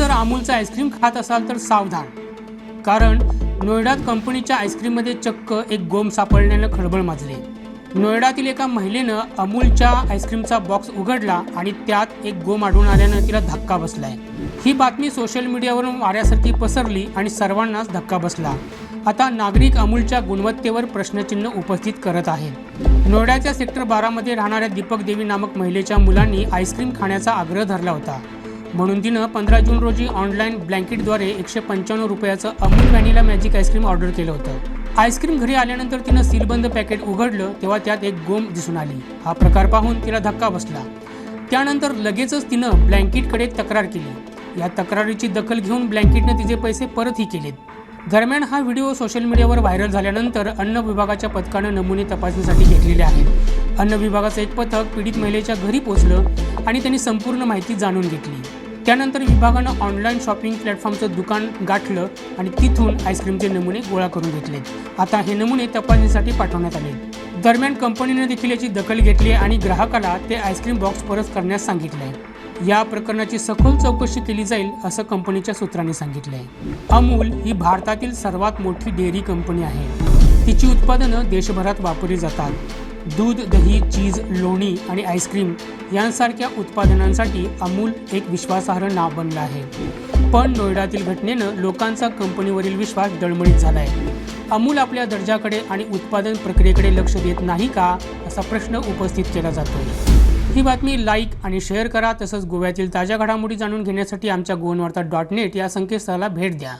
जर अमूलचं आईस्क्रीम खात असाल तर सावधान. कारण नोएडात कंपनीच्या आईस्क्रीममध्ये चक्क एक गोम सापडल्यानं खळबळ माजली. नोएडातील एका महिलेनं अमूलच्या आईस्क्रीमचा बॉक्स उघडला आणि त्यात एक गोम आढळून आल्यानं तिला धक्का बसलाय. ही बातमी सोशल मीडियावरून वाऱ्यासारखी पसरली आणि सर्वांनाच धक्का बसला. आता नागरिक अमूलच्या गुणवत्तेवर प्रश्नचिन्ह उपस्थित करत आहेत. नोएडाच्या सेक्टर बारामध्ये राहणाऱ्या दीपक देवी नामक महिलेच्या मुलांनी आईस्क्रीम खाण्याचा आग्रह धरला होता. म्हणून तिनं पंधरा जून रोजी ऑनलाईन ब्लँकेटद्वारे एकशे पंच्याण्णव रुपयाचं Amul vanilla magic ice cream order केलं होतं. आईस्क्रीम घरी आल्यानंतर तिनं सीलबंद पॅकेट उघडलं तेव्हा त्यात एक गोम दिसून आली. हा प्रकार पाहून तिला धक्का बसला. त्यानंतर लगेचच तिनं ब्लँकेटकडे तक्रार केली. या तक्रारीची दखल घेऊन ब्लँकेटनं तिचे पैसे परतही केलेत. दरम्यान हा व्हिडिओ सोशल मीडियावर व्हायरल झाल्यानंतर अन्न विभागाच्या पथकानं नमुने तपासणीसाठी घेतलेले आहेत. अन्न विभागाचं एक पथक पीडित महिलेच्या घरी पोहोचलं आणि त्यांनी संपूर्ण माहिती जाणून घेतली. त्यानंतर विभागानं ऑनलाईन शॉपिंग प्लॅटफॉर्मचं दुकान गाठलं आणि तिथून आईस्क्रीमचे नमुने गोळा करून घेतले. आता हे नमुने तपासणीसाठी पाठवण्यात आले. दरम्यान कंपनीने देखील याची दखल घेतली आणि ग्राहकाला ते आईस्क्रीम बॉक्स परत करण्यास सांगितलंय. या प्रकरणाची सखोल चौकशी केली जाईल असं कंपनीच्या सूत्रांनी सांगितलंय. अमूल ही भारतातील सर्वात मोठी डेअरी कंपनी आहे. तिची उत्पादनं देशभरात वापरली जातात. दूध दही चीज लोणी आणि आईस्क्रीम यांसारख्या उत्पादनांसाठी अमूल एक विश्वासार्ह नाव बनलं आहे. पण नोएडातील घटनेनं लोकांचा कंपनीवरील विश्वास डळमळीत आहे अमूल आपल्या दर्जाकडे आणि उत्पादन प्रक्रियेकडे लक्ष देत नाही का असा प्रश्न उपस्थित केला जातो ही बातमी लाईक आणि शेअर करा तसंच गोव्यातील ताज्या घडामोडी जाणून घेण्यासाठी आमच्या गोवनवार्ता डॉट नेट या संकेतस्थळाला भेट द्या.